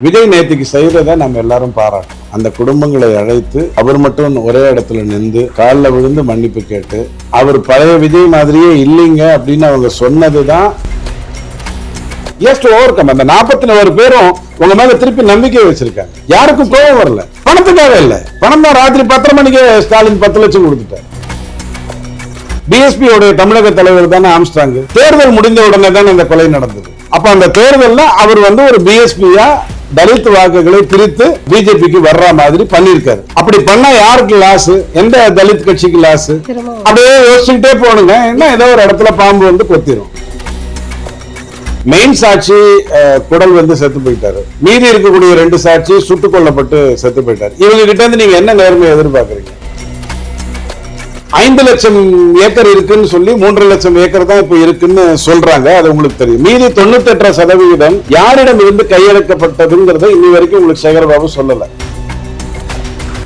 விஜய் நேத்திக்கு செய்யறத நம்ம எல்லாரும் பாராட்டோம் அந்த குடும்பங்களை அழைத்து அவர் மட்டும் ஒரே இடத்துல நின்று காலில் விழுந்து மன்னிப்பு கேட்டு அவர் பழைய விஜய் மாதிரியே இல்லைங்க அப்படின்னு அவங்க சொன்னதுதான் எஸ் ஓவர் கம் அந்த நாற்பத்தி நாலு பேரும் உங்க மேல திருப்பி நம்பிக்கை வச்சிருக்காங்க. யாருக்கும் கோபம் வரல. பணத்துக்காக இல்ல. பணம் தான் ராத்திரி பத்தரை மணிக்கு ஸ்டாலின் பத்து லட்சம் கொடுத்துட்டார். பிஎஸ்பி உடைய தமிழக தலைவர் தானே ஆம்ஸ்டாங் தேர்தல் முடிந்த உடனே தானே இந்த கொலை நடந்தது. அப்ப அந்த தேர்தல்ல அவர் வந்து ஒரு பிஎஸ்பியா தலித் வாக்குகளை பிரித்து பிஜேபிக்கு வர்ற மாதிரி பண்ணிருக்காரு அப்படி பண்ணா யாருக்கு லாஸ் எந்த தலித் கட்சிக்கு லாஸ் அப்படியே யோசிச்சுக்கிட்டே போனுங்க என்ன ஏதோ ஒரு இடத்துல பாம்பு வந்து கொத்திரும். மெயின் சாட்சி குடல் வந்து செத்து போயிட்டாரு. மீதி இருக்கக்கூடிய ரெண்டு சாட்சி சுட்டுக் கொல்லப்பட்டு செத்து போயிட்டாரு. இவங்க கிட்ட இருந்து நீங்க என்ன நேர்மையை எதிர்பார்க்கறீங்க? ஐந்து லட்சம் ஏக்கர் இருக்குன்னு சொல்லி மூன்று லட்சம் ஏக்கர் தான் இப்ப இருக்குன்னு சொல்றாங்க. அது உங்களுக்கு தெரியும். மீதி தொண்ணூத்தெட்டு சதவிகிதம் யாரிடம் இருந்து கையெழுக்கப்பட்டதுங்கிறத இன்னி வரைக்கும் உங்களுக்கு சேகர்பாபு சொல்லல.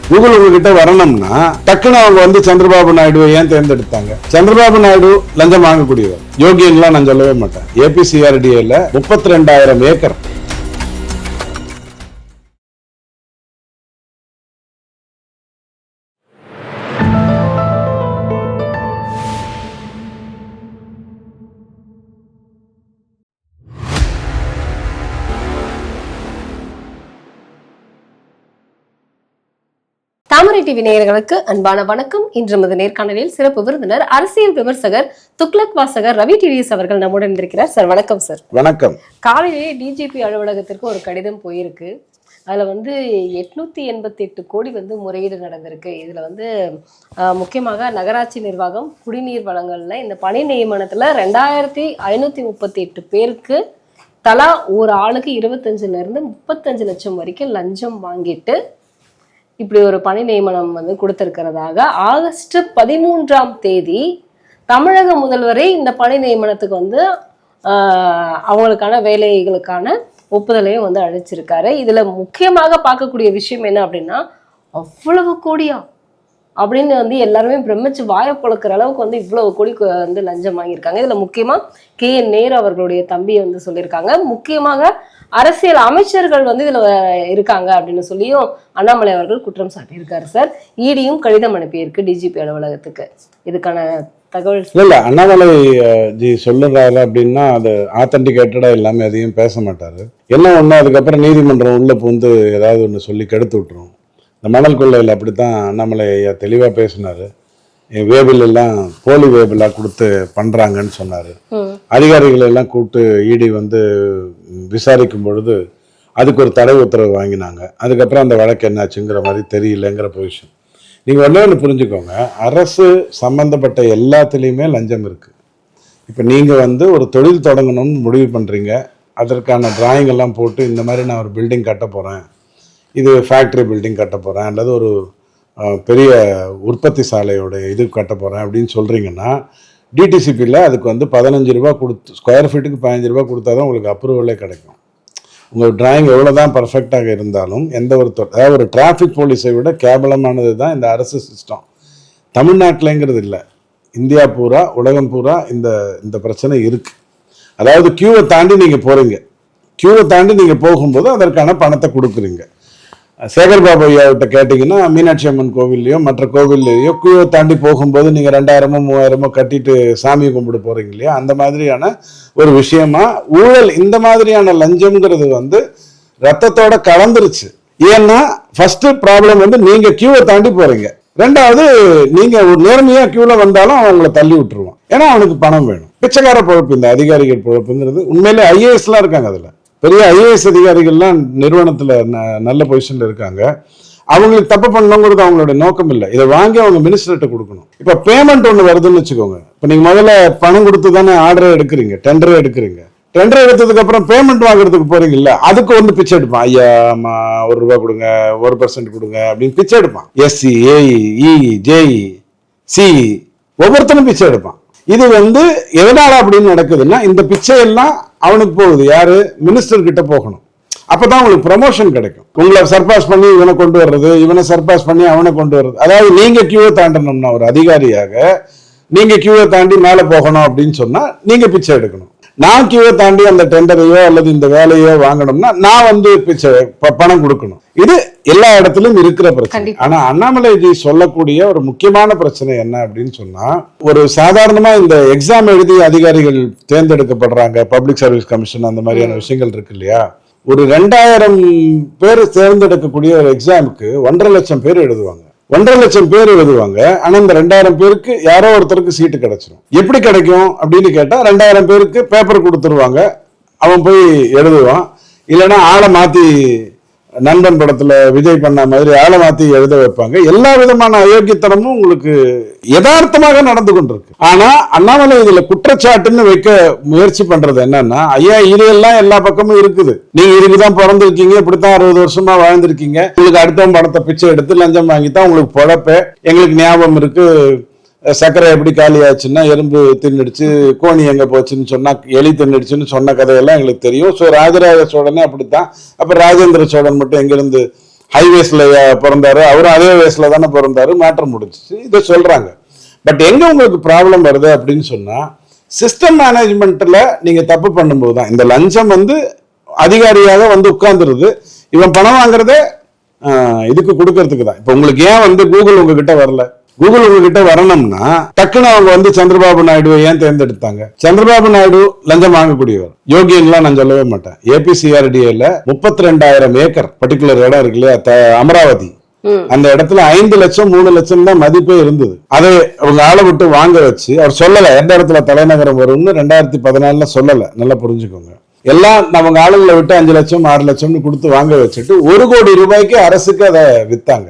கூகுள் உங்ககிட்ட வரணும்னா டக்குன்னு அவங்க வந்து சந்திரபாபு நாயுடுவை ஏன் தேர்ந்தெடுத்தாங்க? சந்திரபாபு நாயுடு லஞ்சம் வாங்கக்கூடியவர். யோகியன்லாம் நான் சொல்லவே மாட்டேன். ஏபிசிஆர்டிஏல முப்பத்தி ரெண்டாயிரம் ஏக்கர். டிவி நேயர்களுக்கு அன்பான வணக்கம். இன்று நமது நேர்காணலில் சிறப்பு விருந்தினர் அரசியல் விமர்சகர் துக்ளக் வாசகர் ரவி டிவிஎஸ் அவர்கள் நம்முடன் இருக்கிறார் சார் வணக்கம் சார். வணக்கம். காலையிலேயே டிஜிபி அலுவலகத்திற்கு ஒரு கடிதம் போயிருக்கு. அதுல வந்து எட்நூத்தி எண்பத்தி எட்டு கோடி வந்து முறையீடு நடந்திருக்கு. இதுல வந்து முக்கியமாக நகராட்சி நிர்வாகம் குடிநீர் வழங்கல்ல. இந்த பணி நியமனத்துல ரெண்டாயிரத்தி ஐநூத்தி முப்பத்தி எட்டு பேருக்கு தலா ஒரு ஆளுக்கு இருபத்தஞ்சுல இருந்து முப்பத்தஞ்சு லட்சம் வரைக்கும் லஞ்சம் வாங்கிட்டு இப்படி ஒரு பணி நியமனம் வந்து கொடுத்திருக்கிறதாக ஆகஸ்ட் பதிமூன்றாம் தேதி தமிழக முதல்வரே இந்த பணி நியமனத்துக்கு வந்து அவங்களுக்கான வேலைகளுக்கான ஒப்புதலையும் வந்து அழைச்சிருக்காரு இதில் முக்கியமாக பார்க்கக்கூடிய விஷயம் என்ன அப்படின்னா அவ்வளவு கோடியா? அப்படின்னு வந்து எல்லாருமே பிரமிச்சு வாயை பொழக்கிற அளவுக்கு வந்து இவ்வளவு கோடி வந்து லஞ்சம் வாங்கியிருக்காங்க. இதில் முக்கியமாக கே என் நேரு அவர்களுடைய தம்பியை வந்து சொல்லியிருக்காங்க. முக்கியமாக அரசியல் அமைச்சர்கள் வந்து இதுல இருக்காங்க அப்படின்னு சொல்லியும் அண்ணாமலை அவர்கள் குற்றம் சாட்டியிருக்காரு சார். ஈடியும் கடிதம் அனுப்பியிருக்கு டிஜிபி அலுவலகத்துக்கு. இதுக்கான தகவல் இல்ல அண்ணாமலை ஜி சொல்லுறாரு அப்படின்னா அது ஆத்தன்டிகேட்டடா எல்லாமே எதையும் பேச மாட்டாரு. என்ன ஒண்ணு அதுக்கப்புறம் நீதிமன்றம் உள்ள புகுந்து ஏதாவது ஒண்ணு சொல்லி கெடுத்து விட்டுரும். இந்த மணல் கொள்ளையில் அப்படித்தான் அண்ணாமலை ஐயா தெளிவா பேசினாரு. என் வேபில் எல்லாம் போலி வேபிலா கொடுத்து பண்றாங்கன்னு சொன்னாரு. அதிகாரிகளை எல்லாம் கூப்பிட்டு இடி வந்து விசாரிக்கும் பொழுது அதுக்கு ஒரு தடை உத்தரவு வாங்கினாங்க. அதுக்கப்புறம் அந்த வழக்கு என்னாச்சுங்கிற மாதிரி தெரியலங்கிற பொசிஷன் நீங்கள் ஒன்றே ஒன்று புரிஞ்சுக்கோங்க. அரசு சம்பந்தப்பட்ட எல்லாத்துலேயுமே லஞ்சம் இருக்குது இப்போ நீங்கள் வந்து ஒரு தொழில் தொடங்கணும்னு முடிவு பண்ணுறீங்க அதற்கான டிராயிங் எல்லாம் போட்டு இந்த மாதிரி நான் ஒரு பில்டிங் கட்ட போகிறேன் இது ஃபேக்ட்ரி பில்டிங் கட்ட போகிறேன் அல்லது ஒரு பெரிய உற்பத்தி சாலையோட இது கட்ட போகிறேன் அப்படின்னு சொல்கிறீங்கன்னா டிடிசிபியில் அதுக்கு வந்து பதினஞ்சு ரூபா கொடுத்து ஸ்கொயர் ஃபீட்டுக்கு பதினஞ்சு ரூபா கொடுத்தா தான் உங்களுக்கு அப்ரூவலே கிடைக்கும். உங்கள் டிராயிங் எவ்வளோ தான் பர்ஃபெக்டாக இருந்தாலும் எந்த ஒரு அதாவது ஒரு டிராஃபிக் போலீஸை விட கேவலமானது தான் இந்த அரசு சிஸ்டம் தமிழ்நாட்டிலங்கிறது இல்லை. இந்தியா பூரா உலகம் பூரா இந்த இந்த பிரச்சனை இருக்குது அதாவது கியூவை தாண்டி நீங்கள் போகிறீங்க கியூவை தாண்டி நீங்கள் போகும்போது அதற்கான பணத்தை கொடுக்குறீங்க. சேகர் பாபு ஐயாவிட்ட கேட்டிங்கன்னா மீனாட்சி அம்மன் கோவில்லையோ மற்ற கோவில்லையோ கியூவை தாண்டி போகும்போது நீங்கள் ரெண்டாயிரமோ மூவாயிரமோ கட்டிட்டு சாமி கும்பிட போகிறீங்க இல்லையா? அந்த மாதிரியான ஒரு விஷயமா ஊழல் இந்த மாதிரியான லஞ்சம்ங்கிறது வந்து ரத்தத்தோட கலந்துருச்சு. ஏன்னா ஃபர்ஸ்ட் ப்ராப்ளம் வந்து நீங்கள் கியூவை தாண்டி போகிறீங்க ரெண்டாவது நீங்க ஒரு நேர்மையா கியூல வந்தாலும் அவங்கள தள்ளி விட்டுருவான் ஏன்னா அவனுக்கு பணம் வேணும். பிச்சைக்கார பொழப்பு இந்த அதிகாரிகள் பொழப்புங்கிறது உண்மையிலே ஐஏஎஸ்லாம் இருக்காங்க அதுல. பெரிய ஐஏஎஸ் அதிகாரிகள்லாம் நிறுவனத்தில் ந- நல்ல பொசிஷனில் இருக்காங்க. அவங்களுக்கு தப்பு பண்ணணுங்கிறது அவங்களோட நோக்கம் இல்லை. இதை வாங்கி அவங்க மினிஸ்டர்கிட்ட கொடுக்கணும். இப்போ பேமெண்ட் ஒன்று வருதுன்னு வச்சுக்கோங்க. இப்போ நீங்கள் முதல்ல பணம் கொடுத்து தானே ஆர்டரை எடுக்கிறீங்க டெண்டரே எடுக்கிறீங்க. டெண்டர் எடுத்ததுக்கு அப்புறம் பேமெண்ட் வாங்குறதுக்கு போறீங்கல்ல அதுக்கு வந்து பிச்சை எடுப்பான். ஐயா அம்மா ஒரு ரூபா கொடுங்க ஒரு பர்சன்ட் கொடுங்க அப்படின்னு பிச்சை எடுப்பான். SC AE E JE C ஒவ்வொருத்தனும் பிச்சை எடுப்பான். இது வந்து எதனால அப்படின்னு நடக்குதுன்னா இந்த பிச்சை எல்லாம் அவனுக்கு போகுது. யாரு? மினிஸ்டர் கிட்ட போகணும். அப்பதான் உங்களுக்கு ப்ரமோஷன் கிடைக்கும். உங்களை சர்பாஸ் பண்ணி இவனை கொண்டு வர்றது இவனை சர்பாஸ் பண்ணி அவனை கொண்டு வர்றது. அதாவது நீங்க கியூவை தாண்டணும்னா ஒரு அதிகாரியாக நீங்க கியூவை தாண்டி மேலே போகணும் அப்படின்னு சொன்னா நீங்க பிச்சை எடுக்கணும். நான் கியூவை தாண்டி அந்த டெண்டரையோ அல்லது இந்த வேலையோ வாங்கணும்னா நான் வந்து பணம் கொடுக்கணும். இது எல்லா இடத்துலயும் இருக்கிற பிரச்சனை. ஆனா அண்ணாமலைஜி சொல்லக்கூடிய ஒரு முக்கியமான பிரச்சனை என்ன அப்படின்னு சொன்னா ஒரு சாதாரணமா இந்த எக்ஸாம் எழுதி அதிகாரிகள் தேர்ந்தெடுக்கப்படுறாங்க பப்ளிக் சர்வீஸ் கமிஷன் அந்த மாதிரியான விஷயங்கள் இருக்கு இல்லையா? ஒரு ரெண்டாயிரம் பேர் தேர்ந்தெடுக்கக்கூடிய ஒரு எக்ஸாமுக்கு ஒன்றரை லட்சம் பேர் எழுதுவாங்க. ஒன்றரை லட்சம் பேர் எழுதுவாங்க. ஆனா இந்த ரெண்டாயிரம் பேருக்கு யாரோ ஒருத்தருக்கு சீட்டு கிடைச்சிடும் எப்படி கிடைக்கும் அப்படின்னு கேட்டா ரெண்டாயிரம் பேருக்கு பேப்பர் கொடுத்துருவாங்க. அவன் போய் எழுதுவான். இல்லைன்னா ஆளை மாத்தி நண்பன் படத்துல விஜய் பண்ண மாதிரி ஆளை மாத்தி எழுத வைப்பாங்க. எல்லா விதமான அயோக்கியத்தனமும் உங்களுக்கு யதார்த்தமாக நடந்து கொண்டிருக்கு. ஆனா அண்ணாமலை இதுல குற்றச்சாட்டுன்னு வைக்க முயற்சி பண்றது என்னன்னா ஐயா இது எல்லாம் எல்லா பக்கமும் இருக்குது. நீங்க இதுக்குதான் பிறந்திருக்கீங்க இப்படித்தான் அறுபது வருஷமா வாழ்ந்திருக்கீங்க. உங்களுக்கு அடுத்தவன் பணத்தை பிச்சை எடுத்து லஞ்சம் வாங்கி தான் உங்களுக்கு பொழப்பே. எங்களுக்கு ஞாபகம் இருக்கு. சர்க்கரை எப்படி காலி ஆச்சுன்னா எறும்பு தின்னுடுச்சு கோணி எங்க போச்சுன்னு சொன்னா எலி தின்னுடுச்சுன்னு சொன்ன கதையெல்லாம் எங்களுக்கு தெரியும். ஸோ ராஜராஜ சோழனே அப்படித்தான். அப்புறம் ராஜேந்திர சோழன் மட்டும் எங்கிருந்து ஹைவேஸில் பிறந்தாரு. அவரும் அதே வயசில் தானே பிறந்தாரு. மாற்றம் முடிஞ்சிச்சு. இதை சொல்கிறாங்க பட் எங்கே உங்களுக்கு ப்ராப்ளம் வருது அப்படின்னு சொன்னால் சிஸ்டம் மேனேஜ்மெண்ட்டில் நீங்கள் தப்பு பண்ணும்போது தான். இந்த லஞ்சம் வந்து அதிகாரியாக வந்து உட்கார்ந்துருது. இவன் பணம் வாங்குறதே இதுக்கு கொடுக்கறதுக்கு தான். இப்போ உங்களுக்கு ஏன் வந்து கூகுள் உங்ககிட்ட வரல? கூகுள் உங்ககிட்ட வரணும்னா டக்குன்னு அவங்க வந்து சந்திரபாபு நாயுடுவை ஏன் தேர்ந்தெடுத்தாங்க? சந்திரபாபு நாயுடு லஞ்சம் வாங்கக்கூடியவர். யோகியன்லாம் நான் சொல்லவே மாட்டேன். ஏபிசிஆர்டிஏல முப்பத்தி ரெண்டாயிரம் ஏக்கர் பர்டிகுலர் இடம் இருக்கு இல்லையா அமராவதி. அந்த இடத்துல ஐந்து லட்சம் மூணு லட்சம் தான் மதிப்பே இருந்தது. அதை அவங்க ஆளை விட்டு வாங்க வச்சு அவர் சொல்லல எந்த இடத்துல தலைநகரம் வரும்னு ரெண்டாயிரத்தி பதினாலுல சொல்லல. நல்லா புரிஞ்சுக்கோங்க. எல்லாம் அவங்க ஆளுங்களை விட்டு அஞ்சு லட்சம் ஆறு லட்சம்னு கொடுத்து வாங்க வச்சுட்டு ஒரு கோடி ரூபாய்க்கு அரசுக்கு அதை வித்தாங்க.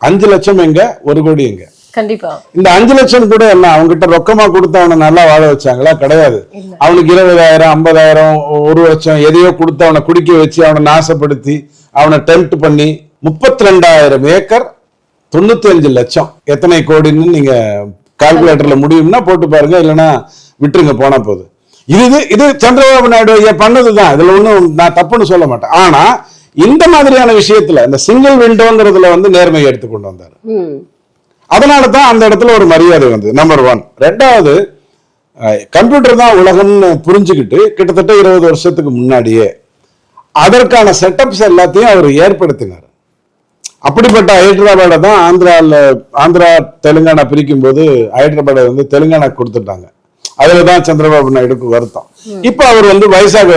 அஞ்சு லட்சம் எங்க? ஒரு கோடி எங்க? கண்டிப்பா. இந்த அஞ்சு லட்சம் கூட என்ன அவங்ககிட்ட ரொக்கமா கொடுத்து அவனை நல்லா வாழ வச்சாங்களா? கிடையாது. அவனுக்கு இருபதாயிரம் ஐம்பதாயிரம் ஒரு லட்சம் எதையோ கொடுத்து அவனை குடிக்க வச்சு அவனை நாசப்படுத்தி அவனை டெம்ப்ட் பண்ணி முப்பத்தி ரெண்டாயிரம் ஏக்கர் தொண்ணூத்தி அஞ்சு லட்சம். எத்தனை கோடின்னு நீங்க கால்குலேட்டர்ல முடியும்னா போட்டு பாருங்க இல்லைன்னா விட்டுருங்க போனா போகுது இது இது- சந்திரபாபு நாயுடு ஐயா பண்ணதுதான். இதுல ஒண்ணும் நான் தப்புன்னு சொல்ல மாட்டேன். ஆனா இந்த மாதிரியான விஷயத்துல இந்த சிங்கிள் விண்டோங்கிறதுல வந்து நேர்மையை எடுத்து கொண்டு வந்தாரு அதனால தான் அந்த இடத்துல ஒரு மரியாதை வந்து நம்பர் ஒன் ரெண்டாவது கம்ப்யூட்டர் தான் உலகம்னு புரிஞ்சுக்கிட்டு கிட்டத்தட்ட இருபது வருஷத்துக்கு முன்னாடியே அதற்கான செட்டப்ஸ் எல்லாத்தையும் அவர் ஏற்படுத்தினார். அப்படிப்பட்ட ஹைதராபாடை தான் ஆந்திராவில் ஆந்திரா தெலுங்கானா பிரிக்கும் போது ஹைதராபாடை வந்து தெலுங்கானா கொடுத்துட்டாங்க. அதுல தான் சந்திரபாபு நாயுடுக்கு வருத்தம். இப்போ அவர் வந்து வைசாக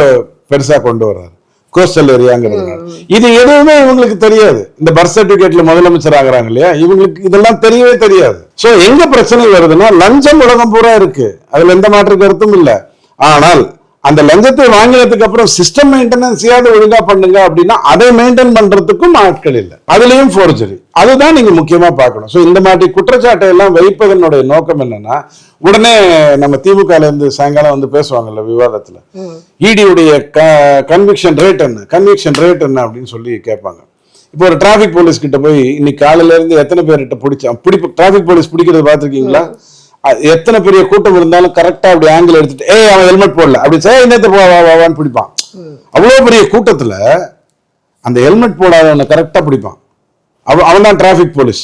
பெருசா கொண்டு வர்றாரு. கோஸ்டல் ஏரியாங்கிறதுனால இது எதுவுமே இவங்களுக்கு தெரியாது. இந்த பர்த் சர்டிபிகேட்ல முதலமைச்சர் ஆகுறாங்க இல்லையா? இவங்களுக்கு இதெல்லாம் தெரியவே தெரியாது. சோ எங்க பிரச்சனை வருதுன்னா லஞ்சம் உலகம் பூரா இருக்கு. அதுல எந்த மாற்று கருத்தும் இல்ல. ஆனால் அந்த லஞ்சத்தை வாங்கினதுக்கு அப்புறம் சிஸ்டம் மெயின்டெனன்ஸையாவது ஒழுங்கா பண்ணுங்க அப்படின்னா அதை மெயின்டைன் பண்றதுக்கும் ஆட்கள் இல்லை. அதுலயும் ஃபோர்ஜரி அதுதான் நீங்க முக்கியமா பார்க்கணும். ஸோ இந்த மாதிரி குற்றச்சாட்டை எல்லாம் வைப்பதனுடைய நோக்கம் என்னன்னா உடனே நம்ம திமுக ல இருந்து சாயங்காலம் வந்து பேசுவாங்கல்ல விவாதத்துல? இடியுடைய கன்விக்ஷன் ரேட் என்ன? கன்விக்ஷன் ரேட் என்ன அப்படின்னு சொல்லி கேட்பாங்க. இப்போ ஒரு டிராஃபிக் போலீஸ் கிட்ட போய் இன்னைக்கு காலையில இருந்து எத்தனை பேர்கிட்ட பிடிச்சான் பிடிப்பு டிராஃபிக் போலீஸ் பிடிக்கிறது பார்த்திருக்கீங்களா? அ- எத்தனை பெரிய கூட்டம் இருந்தாலும் கரெக்டா அப்படி ஆங்கிள் எடுத்துட்டு ஏய் அவன் ஹெல்மெட் போடல. அப்படி சே நேற்று வான்னு பிடிப்பான். அவ்வளவு பெரிய கூட்டத்துல அந்த ஹெல்மெட் போடாதவனை கரெக்டா பிடிப்பான். அவன் அவன் தான் டிராஃபிக் போலீஸ்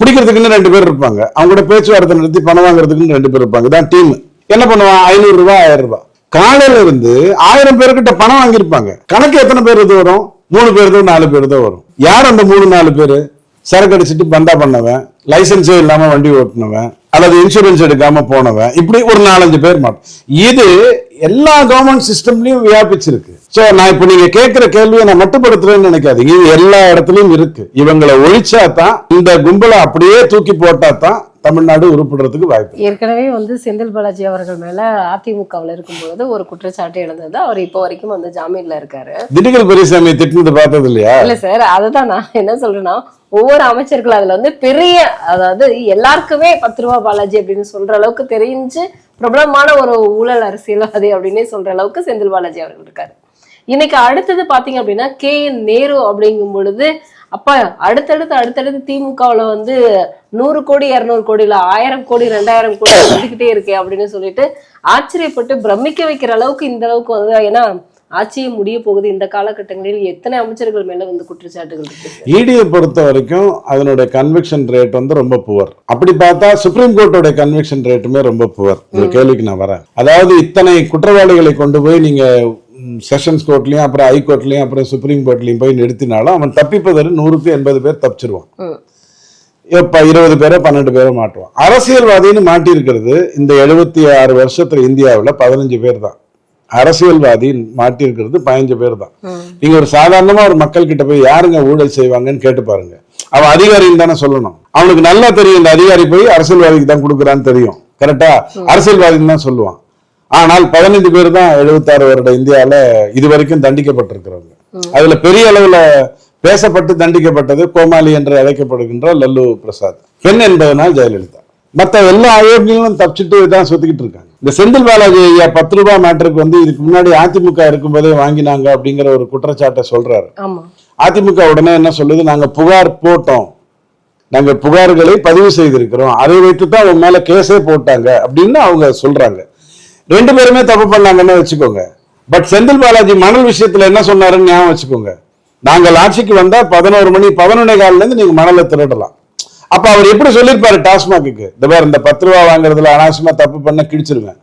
பிடிக்கிறதுக்குன்னு ரெண்டு பேர் இருப்பாங்க. அவங்க கூட பேச்சுவார்த்தை நடத்தி பணம் வாங்குறதுக்குன்னு ரெண்டு பேர் இருப்பாங்க. தான் டீம் என்ன பண்ணுவான்? ஐநூறு ரூபா ஆயிரம் ரூபாய் காலையில இருந்து ஆயிரம் பேர்கிட்ட பணம் வாங்கியிருப்பாங்க. கணக்கு எத்தனை பேர் இது வரும்? மூணு பேர் தான் நாலு பேர் தான் வரும். யார் அந்த மூணு நாலு பேர்? சரக்கு பந்தா பண்ணவன் லைசென்ஸே இல்லாமல் வண்டி ஓட்டினவன் அல்லது இன்சூரன்ஸ் எடுக்காம போனவன் இப்படி ஒரு நாலஞ்சு பேர் மாட்டோம் இது எல்லா கவர்மெண்ட் சிஸ்டம்லயும் வியாபிச்சிருக்கு. சோ நான் இப்ப நீங்க கேட்கிற கேள்வியை நான் மட்டுப்படுத்துறேன்னு நினைக்காதீங்க. இது எல்லா இடத்துலயும் இருக்கு. இவங்களை ஒழிச்சா தான் இந்த கும்பலை அப்படியே தூக்கி போட்டா தான் தமிழ்நாடு உருப்படுறதுக்கு வாய்ப்பு. ஏற்கனவே வந்து செந்தில் பாலாஜி அவர்கள் மேல அதிமுகவில் இருக்கும் பொழுது ஒரு குற்றச்சாட்டு எழுந்தது. அவர் இப்போ வரைக்கும் வந்து ஜாமீன்ல இருக்காரு. திண்டுக்கல் பெரியசாமி திட்டினது பார்த்தது இல்லையா இல்ல சார் அதுதான் நான் என்ன சொல்றேன்னா ஒவ்வொரு அமைச்சர்கள் அதுல வந்து பெரிய அதாவது எல்லாருக்குமே பத்து ரூபா பாலாஜி அப்படின்னு சொல்ற அளவுக்கு தெரிஞ்சு பிரபலமான ஒரு ஊழல் அரசியல்வாதி அப்படின்னே சொல்ற அளவுக்கு செந்தில் பாலாஜி அவர்கள் இருக்காரு. இன்னைக்கு அடுத்தது பாத்தீங்க அப்படின்னா கே என் நேரு அப்படிங்கும் பொழுது அப்ப அடுத்தடுத்து அடுத்தடுத்து திமுகவுல வந்து நூறு கோடி இருநூறு கோடி இல்ல ஆயிரம் கோடி ரெண்டாயிரம் கோடி வந்துகிட்டே இருக்கே அப்படின்னு சொல்லிட்டு ஆச்சரியப்பட்டு பிரமிக்க வைக்கிற அளவுக்கு இந்த அளவுக்கு வந்து ஏன்னா ஆட்சியை முடிய போகுது. இந்த காலகட்டங்களில் எத்தனை அமைச்சர்கள் மேல வந்து குற்றச்சாட்டுகள் இருக்கு? இடியை பொறுத்த வரைக்கும் அதனுடைய கன்விக்ஷன் ரேட் வந்து ரொம்ப புவர் அப்படி பார்த்தா சுப்ரீம் கோர்ட்டோட கன்விக்ஷன் ரேட்டுமே ரொம்ப புவர் இந்த கேள்விக்கு நான் வரேன். அதாவது இத்தனை குற்றவாளிகளை கொண்டு போய் நீங்க செஷன்ஸ் கோர்ட்லயும் அப்புறம் ஹை கோர்ட்லயும் அப்புறம் சுப்ரீம் கோர்ட்லயும் போய் நிறுத்தினாலும் அவன் தப்பிப்பதில் நூறுக்கு எண்பது பேர் தப்பிச்சிருவான். இப்ப இருபது பேரோ பன்னெண்டு பேரோ மாட்டுவான். அரசியல்வாதின்னு மாட்டி இருக்கிறது இந்த எழுபத்தி ஆறு வருஷத்துல இந்தியாவுல பதினஞ்சு பேர் தான். அரசியல்வாதி மாட்டி இருக்கிறது பதினஞ்சு பேர் தான். நீங்க ஒரு சாதாரணமா ஒரு மக்கள் கிட்ட போய் யாருங்க ஊழல் செய்வாங்கன்னு கேட்டு பாருங்க. அவன் அதிகாரின்னு தானே சொல்லணும். அவனுக்கு நல்லா தெரியும் இந்த அதிகாரி போய் அரசியல்வாதிக்கு தான் கொடுக்குறான்னு தெரியும். கரெக்டா அரசியல்வாதின்னு தான் சொல்லுவான். ஆனால் பதினைந்து பேர் தான் எழுபத்தாறு வருட இந்தியால இது வரைக்கும் தண்டிக்கப்பட்டிருக்கிறவங்க அதுல பெரிய அளவுல பேசப்பட்டு தண்டிக்கப்பட்டது கோமாளி என்று அழைக்கப்படுகின்ற லல்லு பிரசாத். பெண் என்பதனால் ஜெயலலிதா. மத்த எல்லா அயோக்கியங்களும் தப்பிச்சுட்டு தான் சுத்திக்கிட்டு இருக்காங்க. இந்த செந்தில் பாலாஜி ஐயா பத்து ரூபாய் மேட்டருக்கு வந்து இதுக்கு முன்னாடி அதிமுக இருக்கும்போதே வாங்கினாங்க அப்படிங்கிற ஒரு குற்றச்சாட்டை சொல்றாரு. அதிமுக உடனே என்ன சொல்லுது? நாங்க புகார் போட்டோம். நாங்க புகார்களை பதிவு செய்திருக்கிறோம். அதை வைத்து தான் அவங்க மேல கேஸே போட்டாங்க அப்படின்னு அவங்க சொல்றாங்க. ரெண்டு பேருமே தப்பு பண்ணாங்கன்னு வச்சுக்கோங்க. பட் செந்தில் பாலாஜி மணல் விஷயத்துல என்ன சொன்னாருன்னு ஞாபகம் வச்சுக்கோங்க. நாங்கள் ஆட்சிக்கு வந்தா பதினோரு மணி பதினொன்னே காலில இருந்து நீங்க மணலை திருடலாம். அப்ப அவர் எப்படி சொல்லியிருப்பாரு டாஸ்மாக்கு இந்த பாரு இந்த பத்து ரூபா வாங்குறதுல அனாவசியமா தப்பு பண்ண கிழிச்சிருவேன்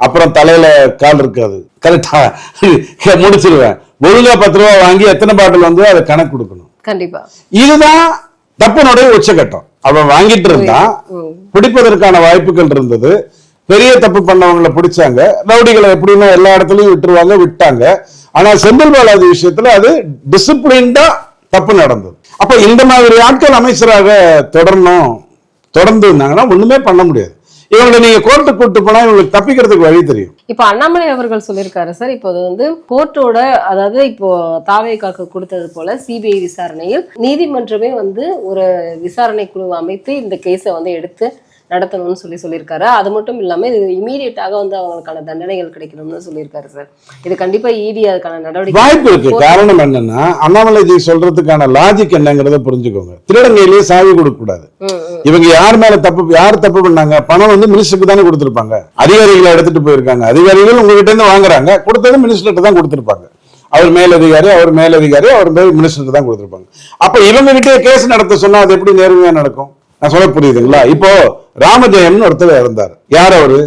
அப்புறம் தலையில கால் இருக்காது. கரெக்டா முடிச்சிருவேன். ஒழுங்கா பத்து ரூபா வாங்கி எத்தனை பாட்டில் வந்து அதை கணக்கு கொடுக்கணும். கண்டிப்பா. இதுதான் தப்பினுடைய உச்சகட்டம். அவன் வாங்கிட்டு இருந்தான். பிடிப்பதற்கான வாய்ப்புகள் இருந்தது. பெரிய தப்பு பண்ணவங்கள பிடிச்சாங்க. ரவுடிகளை எப்படின்னா எல்லா இடத்துலையும் விட்டுருவாங்க விட்டாங்க. ஆனா செந்தில் பாலாஜி விஷயத்துல அது டிசிப்ளின்டா தப்பு நடந்தது. அப்ப இந்த மாதிரி ஆட்கள் அமைச்சராக தொடரணும் தொடர்ந்து இருந்தாங்கன்னா ஒண்ணுமே பண்ண முடியாது. இவங்களை நீங்க கோர்ட்டு கூட்டு போனா இவங்களுக்கு தப்பிக்கிறதுக்கு வழி தெரியும். இப்போ அண்ணாமலை அவர்கள் சொல்லியிருக்காரு சார். இப்போ அது வந்து கோர்ட்டோட அதாவது இப்போ தாவேக்காக்கு கொடுத்தது போல சிபிஐ விசாரணையில் நீதிமன்றமே வந்து ஒரு விசாரணை குழு அமைத்து இந்த கேஸை வந்து எடுத்து நடத்தணும்னு சொல்லி சொல்லியிருக்காரு. அது மட்டும் இல்லாம இது இமீடியட்டாக வந்து அவங்களுக்கான தண்டனைகள் கிடைக்கணும்னு சொல்லியிருக்காரு சார். இது கண்டிப்பா இடி அதுக்கான நடவடிக்கை வாய்ப்பு இருக்கு. காரணம் என்னன்னா அண்ணாமலைஜி சொல்றதுக்கான லாஜிக் என்னங்கிறத புரிஞ்சுக்கோங்க. திருடங்கையிலேயே சாவி கொடுக்க கூடாது. இவங்க யார் மேல தப்பு யார் தப்பு பண்ணாங்க? பணம் வந்து மினிஸ்டருக்கு தானே கொடுத்திருப்பாங்க. அதிகாரிகளை எடுத்துட்டு போயிருக்காங்க. அதிகாரிகள் உங்ககிட்ட இருந்து வாங்குறாங்க. கொடுத்தது மினிஸ்டர்கிட்ட தான் கொடுத்திருப்பாங்க. அவர் மேலதிகாரி அவர் மேலதிகாரி அவர் மேல் மினிஸ்டருக்கு தான் கொடுத்திருப்பாங்க. அப்ப இவங்க கிட்டே கேஸ் நடத்த சொன்னா அது எப்படி நேர்மையா நடக்கும்? நான் சொல்ல புரியுதுங்களா? இப்போ ராமஜெயம்னு ஒருத்தர் இருந்தார். யார் அவரு?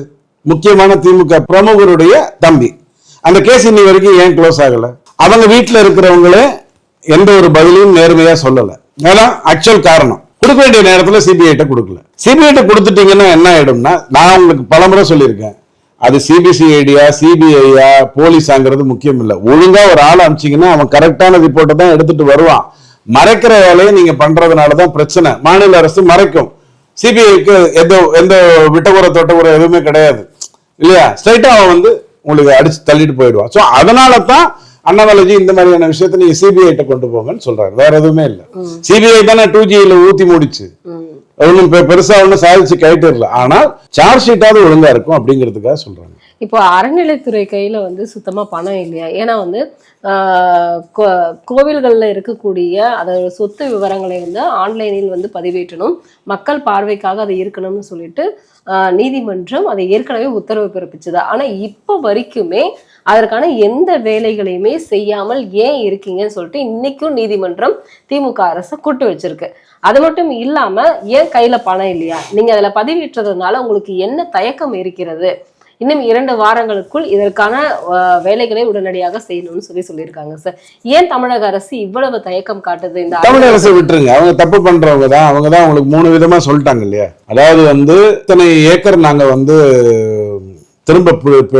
முக்கியமான திமுக பிரமுகருடைய தம்பி. அந்த கேஸ் இன்னி வரைக்கும் ஏன் க்ளோஸ் ஆகல? அவங்க வீட்டில் இருக்கிறவங்களே எந்த ஒரு பதிலையும் நேர்மையா சொல்லல. அதான் ஆக்சுவல் காரணம். கொடுக்க வேண்டிய நேரத்தில் சிபிஐட்ட கொடுக்கல. சிபிஐட்ட கொடுத்துட்டீங்கன்னா என்ன ஆயிடும்னா நான் உங்களுக்கு பலமுறை சொல்லியிருக்கேன். அது சிபிசிஐடியா சிபிஐயா போலீஸாங்கிறது முக்கியம் இல்லை ஒழுங்கா ஒரு ஆள் அனுப்பிச்சீங்கன்னா அவன் கரெக்டான ரிப்போர்ட்டை தான் எடுத்துட்டு வருவான். மறைக்கிற வேலையை நீங்க பண்றதுனால தான் பிரச்சனை. மாநில அரசு மறைக்கும். சிபிஐக்கு எந்த எந்த விட்டகுற தொட்டகுற எதுவுமே கிடையாது. இல்லையா? ஸ்ட்ரைட்டா அவன் வந்து உங்களுக்கு அடிச்சு தள்ளிட்டு போயிடுவான் ஸோ அதனால தான் அண்ணாமலைஜி இந்த மாதிரியான விஷயத்தை நீங்க சிபிஐட்ட கொண்டு போங்கன்னு சொல்றாரு. வேற எதுவுமே இல்லை. சிபிஐ தானே டூ ஜியில ஊத்தி மூடிச்சு. ஒன்றும் பெருசா ஒன்றும் சாதிச்சு கைட்டு ஆனால் சார்ஜ் ஷீட்டாவது ஒழுங்கா இருக்கும் அப்படிங்கிறதுக்காக சொல்றாங்க இப்போ அறநிலைத்துறை கையில் வந்து சுத்தமா பணம் இல்லையா? ஏன்னா வந்து ஆஹ், கோ- கோவில்கள்ல இருக்கக்கூடிய அதோட சொத்து விவரங்களை வந்து ஆன்லைனில் வந்து பதிவேற்றணும். மக்கள் பார்வைக்காக அது இருக்கணும்னு சொல்லிட்டு ஆஹ், நீதிமன்றம் அதை ஏற்கனவே உத்தரவு பிறப்பிச்சது. ஆனால் இப்போ வரைக்குமே அதற்கான எந்த வேலைகளையுமே செய்யாமல் ஏன் இருக்கீங்கன்னு சொல்லிட்டு இன்னைக்கும் நீதிமன்றம் திமுக அரசு கூட்டு வச்சிருக்கு. அது மட்டும் இல்லாமல் ஏன் கையில் பணம் இல்லையா? நீங்கள் அதில் பதிவேற்றதுனால உங்களுக்கு என்ன தயக்கம் இருக்கிறது? இன்னும் இரண்டு வாரங்களுக்குள் இதற்கான வேலைகளை உடனடியாக செய்யணும்னு சொல்லி சொல்லியிருக்காங்க சார் ஏன் தமிழக அரசு இவ்வளவு தயக்கம் காட்டுது இந்த தமிழ் அரசை விட்டுருங்க. அவங்க தப்பு பண்றவங்க தான். அவங்க தான் உங்களுக்கு மூணு விதமா சொல்லிட்டாங்க இல்லையா? அதாவது வந்து இத்தனை ஏக்கர் நாங்க வந்து திரும்ப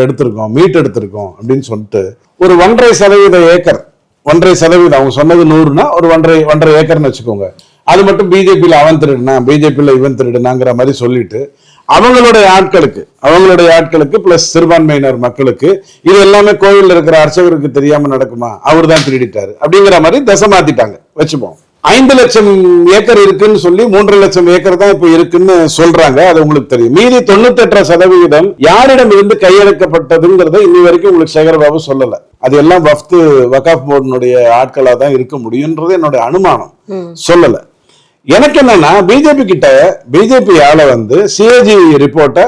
எடுத்திருக்கோம் மீட் எடுத்திருக்கோம் அப்படின்னு சொல்லிட்டு ஒரு ஒன்றரை சதவீத ஏக்கர் ஒன்றரை சதவீதம் அவங்க சொன்னது நூறுனா ஒரு ஒன்றரை ஒன்றரை ஏக்கர்னு வச்சுக்கோங்க. அது மட்டும் பிஜேபியில் அவன் திருடுனா பிஜேபியில் இவன் திருடுனாங்கிற மாதிரி சொல்லிட்டு அவங்களுடைய ஆட்களுக்கு அவங்களுடைய ஆட்களுக்கு பிளஸ் சிறுபான்மையினர் மக்களுக்கு இது எல்லாமே கோவில்ல இருக்கிற அர்ச்சகருக்கு தெரியாம நடக்குமா? அவர் தான் திருடிட்டாரு. அப்படிங்கிற மாதிரி தசை மாத்திட்டாங்க. வச்சுப்போம். ஐந்து லட்சம் ஏக்கர் இருக்குன்னு சொல்லி மூன்றரை லட்சம் ஏக்கர் தான் இப்ப இருக்குன்னு சொல்றாங்க. அது உங்களுக்கு தெரியும். மீதி தொண்ணூத்தெட்டு சதவிகிதம் யாரிடம் இருந்து கையெழுக்கப்பட்டதுங்கிறத இன்னி வரைக்கும் உங்களுக்கு சேகரபாபு சொல்லல. அது எல்லாம் வஃப்து வகாப் போர்டினுடைய ஆட்களா தான் இருக்க முடியுன்றது என்னுடைய அனுமானம். சொல்லல. எனக்கு என்னன்னா பிஜேபி கிட்ட பிஜேபி ஆள வந்து சிஏஜி ரிப்போர்ட்டை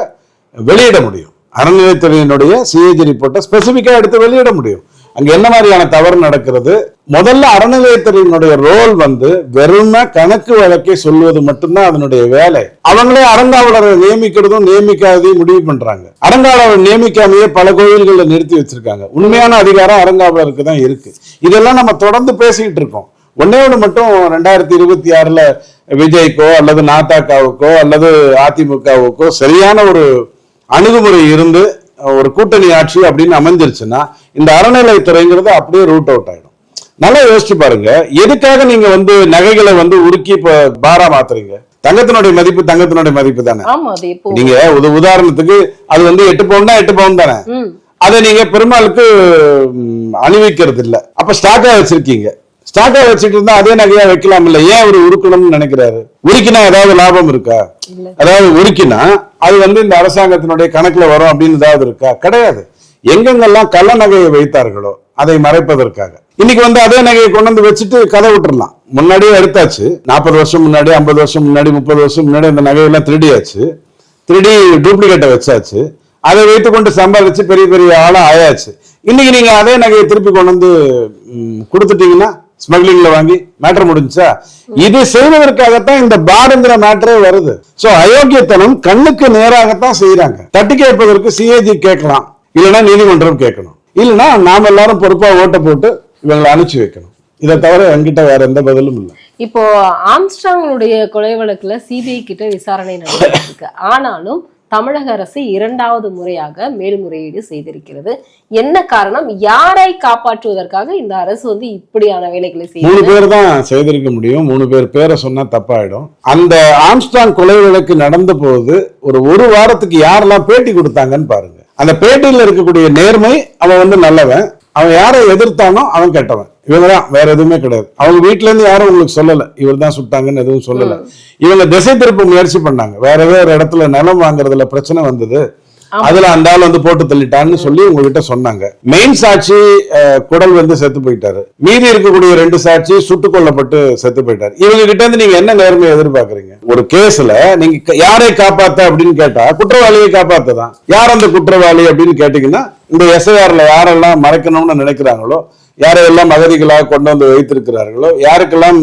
வெளியிட முடியும். அறநிலைத்துறையினுடைய சிஏஜி ரிப்போர்ட்டை ஸ்பெசிஃபிக்காக எடுத்து வெளியிட முடியும். அங்க என்ன மாதிரியான தவறு நடக்கிறது? முதல்ல அறநிலையத்துறையினுடைய ரோல் வந்து வெறும கணக்கு வழக்கை சொல்வது மட்டும்தான் அதனுடைய வேலை. அவங்களே அறங்காவலரை நியமிக்கிறதும் நியமிக்காததையும் முடிவு பண்றாங்க. அறங்காவலர் நியமிக்காமையே பல கோயில்களை நிறுத்தி வச்சிருக்காங்க. உண்மையான அதிகாரம் அறங்காவலருக்கு தான் இருக்கு. இதெல்லாம் நம்ம தொடர்ந்து பேசிக்கிட்டு இருக்கோம். ஒன்னே ஒன்று மட்டும் ரெண்டாயிரத்தி இருபத்தி ஆறுல விஜய்க்கோ அல்லது நாத்தாக்காவுக்கோ அல்லது அதிமுகவுக்கோ சரியான ஒரு அணுகுமுறை இருந்து ஒரு கூட்டணி ஆட்சி அப்படின்னு அமைஞ்சிருச்சுன்னா இந்த அறநிலைத்துறைங்கிறது அப்படியே ரூட் அவுட் ஆயிடும். நல்லா யோசிச்சு பாருங்க. எதுக்காக நீங்க வந்து நகைகளை வந்து உருக்கி இப்ப பாரா மாத்துறீங்க? தங்கத்தினுடைய மதிப்பு தங்கத்தினுடைய மதிப்பு தானே? நீங்க உத- உதாரணத்துக்கு அது வந்து எட்டு பவுன் தான் எட்டு பவுன் தானே? அதை நீங்க பெருமாளுக்கு அணிவிக்கிறது இல்ல அப்ப ஸ்டாக்கா வச்சிருக்கீங்க. ஸ்டாக்கா வச்சுட்டு இருந்தா அதே நகையா வைக்கலாம் இல்ல ஏன் அவர் உருக்கணும்னு நினைக்கிறாரு? உருக்கினா ஏதாவது லாபம் இருக்கா? அதாவது உருக்கினா அது வந்து இந்த அரசாங்கத்தினுடைய கணக்குல வரும் அப்படின்னு ஏதாவது இருக்கா? கிடையாது. எங்கெங்கெல்லாம் கள்ள நகையை வைத்தார்களோ அதை மறைப்பதற்காக. இன்னைக்கு வந்து அதே நகையை கொண்டு வந்து வச்சுட்டு கதை விட்டுறலாம். முன்னாடியே எடுத்தாச்சு. நாற்பது வருஷம் முன்னாடி ஐம்பது வருஷம் முன்னாடி முப்பது வருஷம் முன்னாடி அந்த நகையெல்லாம் திருடியாச்சு. திருடி டூப்ளிகேட்டை வச்சாச்சு. அதை வைத்துக்கொண்டு சம்பாதிச்சு பெரிய பெரிய ஆளா ஆயாச்சு. இன்னைக்கு நீங்க அதே நகையை திருப்பி கொண்டு வந்து கொடுத்துட்டீங்கன்னா ஸ்மக்லிங்ல வாங்கி மேட்டர் முடிஞ்சா இது செய்வதற்காகத்தான் இந்த பாருங்கிற மேட்டரே வருது. சோ அயோக்கியத்தனம் கண்ணுக்கு நேராகத்தான் செய்யறாங்க தட்டி கேட்பதற்கு சிஏஜி கேட்கலாம். இல்லைன்னா நீதிமன்றம் கேட்கணும். இல்லைன்னா நாம எல்லாரும் பொறுப்பா ஓட்டை போட்டு இவங்களை அனுப்பிச்சு வைக்கணும். இதை தவிர என்கிட்ட வேற எந்த பதிலும் இல்லை. இப்போ ஆம்ஸ்டாங்களுடைய கொலை வழக்குல சிபிஐ கிட்ட விசாரணை நடந்துட்டு ஆனாலும் தமிழக அரசு இரண்டாவது முறையாக மேல்முறையீடு செய்திருக்கிறது. என்ன காரணம்? யாரை காப்பாற்றுவதற்காக இந்த அரசு வந்து இப்படியான வேலைகளை மூணு பேர் தான் செய்திருக்க முடியும். மூணு பேர் பேரை சொன்னா தப்பாயிடும். அந்த ஆம்ஸ்டாங் கொலை வழக்கு நடந்த போது ஒரு ஒரு வாரத்துக்கு யாரெல்லாம் பேட்டி கொடுத்தாங்கன்னு பாருங்க. அந்த பேட்டியில் இருக்கக்கூடிய நேர்மை அவன் வந்து நல்லவன். அவன் யாரை எதிர்த்தானோ அவன் கெட்டவன். இவங்க தான் வேற எதுவுமே கிடையாது. அவங்க வீட்ல இருந்து யாரும் உங்களுக்கு சொல்லல. இவர் தான் சுட்டாங்கன்னு எதுவும் சொல்லல. இவங்க திசை திருப்ப முயற்சி பண்ணாங்க. வேற வேற இடத்துல நிலம் வாங்குறதுல பிரச்சனை வந்தது. அதுல அந்த ஆள் வந்து போட்டு தள்ளிட்டான்னு சொல்லி உங்ககிட்ட சொன்னாங்க. மெயின் சாட்சி குடல் வந்து செத்து போயிட்டாரு. மீதி இருக்கக்கூடிய ரெண்டு சாட்சி சுட்டுக் கொல்லப்பட்டு செத்து போயிட்டாரு. இவங்க கிட்ட இருந்து நீங்க என்ன நேர்மையை எதிர்பார்க்கறீங்க? ஒரு கேஸ்ல நீங்க யாரை காப்பாத்த அப்படின்னு கேட்டா குற்றவாளியை காப்பாத்ததான். யார் அந்த குற்றவாளி அப்படின்னு கேட்டீங்கன்னா இந்த எஸ்ஐஆர்ல யாரெல்லாம் மறைக்கணும்னு நினைக்கிறாங்களோ யாரையெல்லாம் அகதிகளாக கொண்டு வந்து வைத்திருக்கிறார்களோ யாருக்கெல்லாம்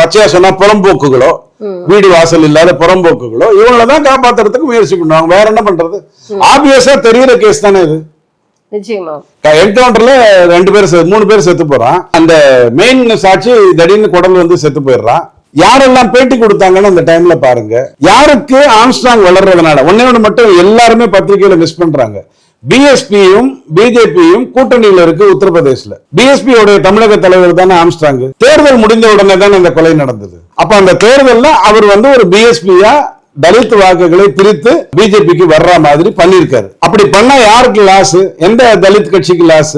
பச்சையா சொன்னா புறம்போக்குகளோ வீடு வாசல் இல்லாத புறம்போக்குகளோ இவங்கள தான் காப்பாத்துறதுக்கு முயற்சி பண்ணுவாங்க. வேற என்ன பண்றது? ஆப்வியஸா தெரியுற கேஸ் தானே இது. என்கவுண்டர்ல ரெண்டு பேர் மூணு பேர் செத்து போறான். அந்த மெயின் சாட்சி திடீர்னு குடல் வந்து செத்து போயிடுறான். யாரெல்லாம் பேட்டி கொடுத்தாங்கன்னு அந்த டைம்ல பாருங்க. யாருக்கு ஆம்ஸ்ட்ராங் வளர்றதுனால ஒன்னே ஒண்ணு மட்டும் எல்லாருமே பத்திரிகையில மிஸ் பண்றாங்க. பிஎஸ்பியும் பிஜேபியும் கூட்டணியில இருக்கு உத்தரப்பிரதேசல பிஎஸ்பி உடைய தமிழக தலைவர் தானே ஆம்ஸ்ட்ராங் தேர்தல் முடிந்த உடனே தானே அந்த கொலை நடந்தது. அப்ப அந்த தேர்தல்ல அவர் வந்து ஒரு பிஎஸ்பியா தலித் வாக்குகளை பிரித்து பிஜேபிக்கு வர்ற மாதிரி பண்ணிருக்காரு அப்படி பண்ணா யாருக்கு லாஸ் எந்த தலித் கட்சிக்கு லாஸ்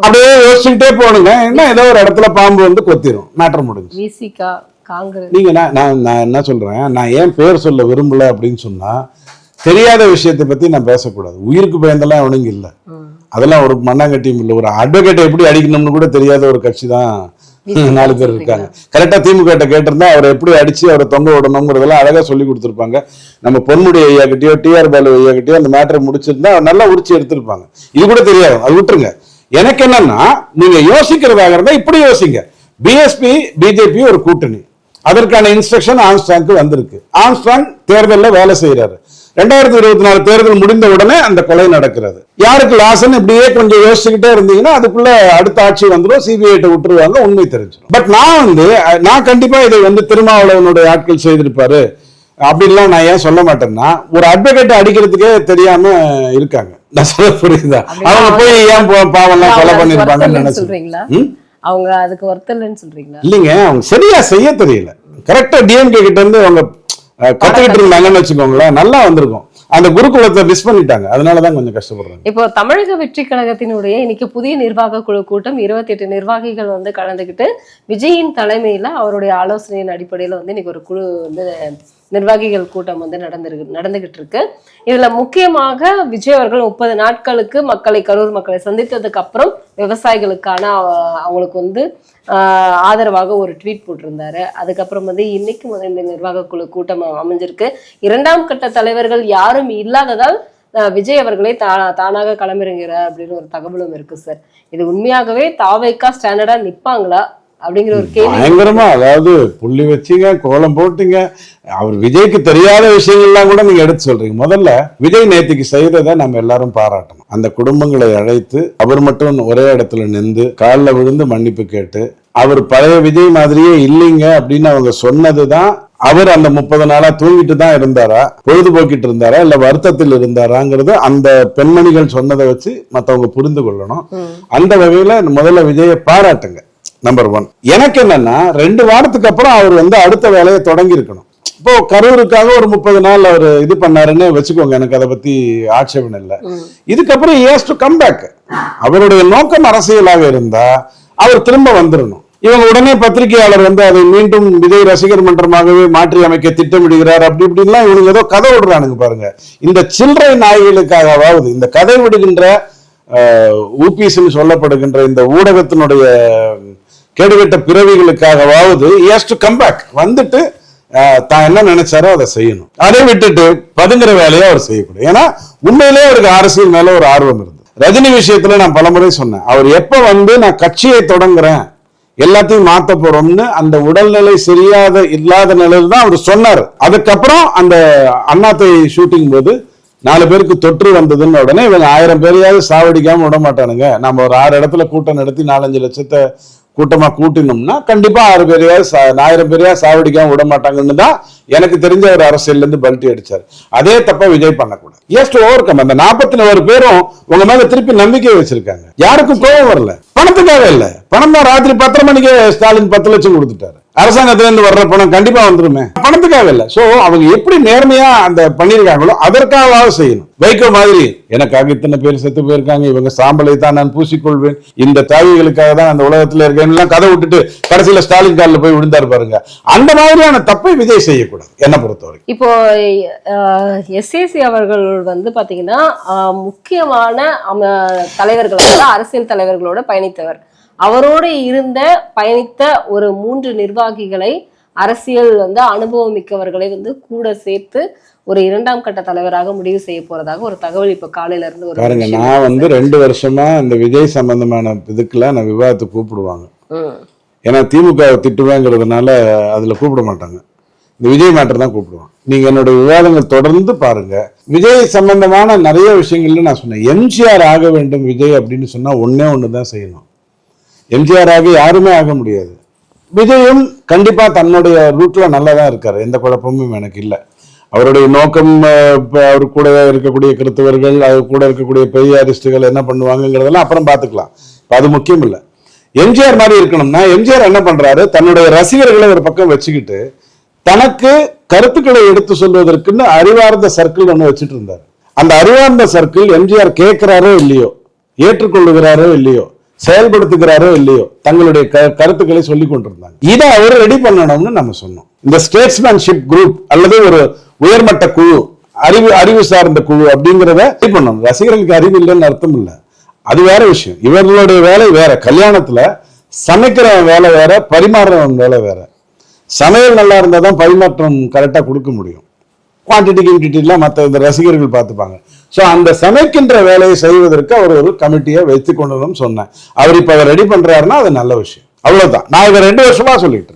அப்படியே யோசிச்சுக்கிட்டே போனுங்க என்ன ஏதோ ஒரு இடத்துல பாம்பு வந்து கொத்திரும். மேட்டர் முடிஞ்சு. நீங்க நான் நான் நான் என்ன சொல்றேன்? நான் ஏன் பேர் சொல்ல விரும்பல அப்படின்னு சொன்னா தெரியாத விஷயத்தை பத்தி நான் பேசக்கூடாது. உயிருக்கு பயந்தெல்லாம் அவனுங்க இல்ல. அதெல்லாம் ஒரு மண்ணாங்கட்டியும் இல்ல. ஒரு அட்வொகேட்டை எப்படி அடிக்கணும்னு கூட தெரியாத ஒரு கட்சி தான் நாலு பேர் இருக்காங்க. கரெக்டா திமுக கிட்ட கேட்டிருந்தா அவரை எப்படி அடிச்சு அவரை தொங்க விடணுங்கிறதெல்லாம் அழகா சொல்லி கொடுத்துருப்பாங்க. நம்ம பொன்முடி ஐயா கிட்டயோ டிஆர் பாலு ஐயா கிட்டயோ அந்த மேட்டரை முடிச்சிருந்தா நல்லா உரிச்சு எடுத்திருப்பாங்க. இது கூட தெரியாது. அது விட்டுருங்க. எனக்கு என்னன்னா நீங்க யோசிக்கிறதாக இருந்தா இப்படி யோசிங்க. பிஎஸ்பி பிஜேபி ஒரு கூட்டணி. அதற்கான இன்ஸ்ட்ரக்ஷன் ஆம்ஸ்டாங்க்கு வந்திருக்கு. ஆம்ஸ்டாங் தேர்தல்ல வேலை செய்யறாரு ரெண்டாயிரத்தி இருபத்தி நாலு தேர்தல் முடிந்த உடனே அந்த கொலை நடக்கிறது. யாருக்கு லாஸ்ன்னு இப்படியே கொஞ்சம் யோசிச்சுக்கிட்டே இருந்தீங்கன்னா அதுக்குள்ள அடுத்த ஆட்சி வந்துடும் சிபிஐட்ட விட்டுருவாங்க உண்மை தெரிஞ்சிடும். பட் நான் வந்து நான் கண்டிப்பா இதை வந்து திருமாவளவனுடைய ஆட்கள் செய்திருப்பாரு அப்படின்லாம் நான் ஏன் சொல்ல மாட்டேன்னா ஒரு அட்வொகேட் அடிக்கிறதுக்கே தெரியாம இருக்காங்க. நான் சொல்ல புரியுதா? அவங்க போய் ஏன் பாவம்லாம் கொலை பண்ணிருப்பாங்கன்னு நினைச்சு? அவங்க அதுக்கு ஒருத்தர் இல்லைன்னு சொல்றீங்களா? இல்லைங்க அவங்க சரியா செய்ய தெரியல. கரெக்டா டிஎம்கே கிட்ட இருந்து அவங்க கத்துக்கிட்டு இருந்தாங்கன்னு வச்சுக்கோங்களேன் நல்லா வந்திருக்கும். அந்த குருகுலத்தை மிஸ் பண்ணிட்டாங்க. அதனாலதான் கொஞ்சம் கஷ்டப்படுறாங்க. இப்போ தமிழக வெற்றி கழகத்தினுடைய இன்னைக்கு புதிய நிர்வாக குழு கூட்டம் இருபத்தி எட்டு நிர்வாகிகள் வந்து கலந்துக்கிட்டு விஜயின் தலைமையில அவருடைய ஆலோசனையின் அடிப்படையில வந்து இன்னைக்கு ஒரு குழு வந்து நிர்வாகிகள் கூட்டம் வந்து நடந்திருக்கு நடந்துகிட்டு இருக்கு இதுல முக்கியமாக விஜய் அவர்கள் முப்பது நாட்களுக்கு மக்களை கரூர் மக்களை சந்தித்ததுக்கு அப்புறம் விவசாயிகளுக்கான அவங்களுக்கு வந்து ஆதரவாக ஒரு ட்வீட் போட்டிருந்தாரு. அதுக்கப்புறம் வந்து இன்னைக்கு முதல் இந்த நிர்வாக குழு கூட்டம் அமைஞ்சிருக்கு. இரண்டாம் கட்ட தலைவர்கள் யாரும் இல்லாததால் விஜய் அவர்களே தா தானாக களமிறங்குகிறார் அப்படின்னு ஒரு தகவலும் இருக்கு சார். இது உண்மையாகவே தாவைக்கா ஸ்டாண்டர்டா நிப்பாங்களா? அப்படிங்கிற ஒரு கேள்வி. பயங்கரமா அதாவது புள்ளி வச்சீங்க கோலம் போட்டீங்க. அவர் விஜய்க்கு தெரியாத விஷயங்கள்லாம் கூட நீங்க எடுத்து சொல்றீங்க. முதல்ல விஜய் நேத்திக்கு செய்ததை நம்ம எல்லாரும் பாராட்டணும். அந்த குடும்பங்களை அழைத்து அவர் மட்டும் ஒரே இடத்துல நின்று காலில் விழுந்து மன்னிப்பு கேட்டு அவர் பழைய விஜய் மாதிரியே இல்லைங்க அப்படின்னு அவங்க சொன்னதுதான் அவர் அந்த முப்பது நாளா தூங்கிட்டு தான் இருந்தாரா பொழுதுபோக்கிட்டு இருந்தாரா இல்ல வருத்தத்தில் இருந்தாராங்கிறது அந்த பெண்மணிகள் சொன்னதை வச்சு மத்தவங்க புரிந்து கொள்ளணும். அந்த வகையில முதல்ல விஜயை பாராட்டுங்க. நம்பர் ஒன் எனக்கு என்னன்னா ரெண்டு வாரத்துக்கு அப்புறம் அவர் வந்து அடுத்த வேலையை தொடங்கி இருக்கணும். இப்போ கரூருக்காக ஒரு முப்பது நாள் அவர் இது பண்ணாருன்னு வச்சுக்கோங்க எனக்கு அதை பத்தி ஆட்சேபம் இல்லை. இதுக்கப்புறம் ஏஸ் டு கம் பேக் அவருடைய நோக்கம் அரசியலாக இருந்தா அவர் திரும்ப வந்துடணும் இவங்க உடனே பத்திரிகையாளர் வந்து அதை மீண்டும் விஜய் ரசிகர் மன்றமாகவே மாற்றி அமைக்க திட்டமிடுகிறார் அப்படி இப்படின்லாம் இவனுங்க ஏதோ கதை விடுறானுங்க பாருங்க. இந்த சில்லறை நாய்களுக்காகவாவது இந்த கதை விடுகின்ற ஊபிஸ்ன்னு சொல்லப்படுகின்ற இந்த ஊடகத்தினுடைய கேடுகட்ட பிறவிகளுக்காகவாவது ஏஸ் டு கம் பேக் வந்துட்டு தான் என்ன நினைச்சாரோ அதை செய்யணும். அதை விட்டுட்டு பதுங்குற வேலையை அவர் செய்யக்கூடாது. ஏன்னா உண்மையிலேயே அவருக்கு அரசியல் மேல ஒரு ஆர்வம் இருந்தது ரஜினி விஷயத்துல நான் பலமுறை சொன்னேன். அவர் எப்ப வந்து நான் கட்சியை தொடங்குறேன் எல்லாத்தையும் மாத்த போறோம்னு அந்த உடல்நிலை சரியாத இல்லாத நிலையில தான் அவர் சொன்னார். அதுக்கப்புறம் அந்த அண்ணாத்தை ஷூட்டிங் போது நாலு பேருக்கு தொற்று வந்ததுன்னு உடனே இவங்க ஆயிரம் பேரையாவது சாவடிக்காம விட மாட்டானுங்க. நம்ம ஒரு ஆறு இடத்துல கூட்டம் நடத்தி நாலஞ்சு லட்சத்தை கூட்டமா கூட்டினோம்னா கண்டிப்பா ஆறு பேரையாவது சா- ஆயிரம் பேரையா சாவடிக்காம விட மாட்டாங்கன்னு தான் எனக்கு தெரிஞ்ச ஒரு அரசியல்ல இருந்து பல்ட்டி அடிச்சாரு. அதே தப்ப விஜய் பண்ணக்கூடாது. எஸ் டு ஓவர் கம் அந்த நாற்பத்தி நாலு பேரும் உங்க மேல திருப்பி நம்பிக்கை வச்சிருக்காங்க. யாருக்கும் கோபம் வரல. பணத்துக்காக இல்ல. பணம் தான் ராத்திரி பத்தரை மணிக்கு ஸ்டாலின் பத்து லட்சம் கொடுத்துட்டாரு. அரசாங்கத்துல இருந்து வர்ற பணம் கண்டிப்பா வந்துருமே. பணத்துக்காக இல்ல. சோ அவங்க எப்படி நேர்மையா அந்த பண்ணிருக்காங்களோ அதற்காக செய்யணும். வைகோ மாதிரி எனக்காக இத்தனை பேர் செத்து போயிருக்காங்க இவங்க சாம்பலை தான் நான் பூசிக்கொள்வேன். இந்த தாவிகளுக்காக தான் அந்த உலகத்துல இருக்கேன்லாம் கதை விட்டுட்டு கடைசியில ஸ்டாலின் காலில் போய் விழுந்தாரு பாருங்க. அந்த மாதிரியான தப்பை விஜய் செய்யக்கூடாது என்ன பொறுத்தவரை இப்போ எஸ்ஏசி அவர்கள் வந்து பாத்தீங்கன்னா முக்கியமான அம- அரசியல் தலைவர்களோட பயணித்தவர். அவரோடு இருந்த பயணித்த ஒரு மூன்று நிர்வாகிகளை அரசியல் வந்து அனுபவம் மிக்கவர்களை வந்து கூட சேர்த்து ஒரு இரண்டாம் கட்ட தலைவராக முடிவு செய்ய போறதாக ஒரு தகவல் இப்ப காலையில இருந்து ஒரு பாருங்க நான் வந்து ரெண்டு வருஷமா இந்த விஜய் சம்பந்தமான இதுக்கெல்லாம் நான் விவாதத்துக்கு கூப்பிடுவாங்க. ஏன்னா திமுக திட்டுவேங்கிறதுனால அதுல கூப்பிட மாட்டாங்க. இந்த விஜய் மேட்டர் தான் கூப்பிடுவாங்க நீங்க என்னோட விவாதங்கள் தொடர்ந்து பாருங்க. விஜய் சம்பந்தமான நிறைய விஷயங்கள்ல நான் சொன்னேன். எம்ஜிஆர் ஆக வேண்டும் விஜய் அப்படின்னு சொன்னா ஒண்ணே ஒன்று தான் செய்யணும். எம்ஜிஆர் ஆக யாருமே ஆக முடியாது. விஜயும் கண்டிப்பாக தன்னுடைய ரூட்ல நல்லா தான் இருக்கார். எந்த குழப்பமும் எனக்கு இல்லை. அவருடைய நோக்கம் அவர் கூட இருக்கக்கூடிய கிறிஸ்தவர்கள் அவர் கூட இருக்கக்கூடிய பெரியாரிஸ்டுகள் என்ன பண்ணுவாங்கங்கிறதெல்லாம் அப்புறம் பார்த்துக்கலாம். இப்போ அது முக்கியம் இல்லை. எம்ஜிஆர் மாதிரி இருக்கணும்னா எம்ஜிஆர் என்ன பண்றாரு? தன்னுடைய ரசிகர்களை ஒரு பக்கம் வச்சுக்கிட்டு தனக்கு கருத்துக்களை எடுத்து சொல்வதற்குன்னு அறிவார்ந்த சர்க்கிள் ஒன்று வச்சுட்டு இருந்தார். அந்த அறிவார்ந்த சர்க்கிள் எம்ஜிஆர் கேட்குறாரோ இல்லையோ ஏற்றுக்கொள்ளுகிறாரோ இல்லையோ செயல்படுத்துகிறாரோ இல்லையோ தங்களுடைய க- கருத்துக்களை சொல்லி கொண்டிருந்தாங்க. இதை அவர் ரெடி பண்ணணும்னு நம்ம சொன்னோம். இந்த ஸ்டேட்ஸ்மேன்ஷிப் குரூப் அல்லது ஒரு உயர்மட்ட குழு அறிவு அறிவு சார்ந்த குழு அப்படிங்கிறத ரெடி பண்ணணும். ரசிகர்களுக்கு அறிவு இல்லைன்னு அர்த்தம் இல்லை. அது வேற விஷயம். இவர்களுடைய வேலை வேற. கல்யாணத்துல சமைக்கிறவன் வேலை வேற பரிமாறுறவன் வேலை வேற. சமையல் நல்லா இருந்தால் தான் பரிமாற்றம் கரெக்டாக கொடுக்க முடியும். குவான்டிட்டி கின்டிட்டிலாம் மற்ற இந்த ரசிகர்கள் பார்த்துப்பாங்க. ஸோ அந்த சமைக்கின்ற வேலையை செய்வதற்கு அவர் ஒரு கமிட்டியை வைத்து கொண்டதும் சொன்னேன் அவர் இப்போ அதை ரெடி பண்றாருன்னா அது நல்ல விஷயம். அவ்வளவுதான். நான் இதை ரெண்டு வருஷமா சொல்லிட்டு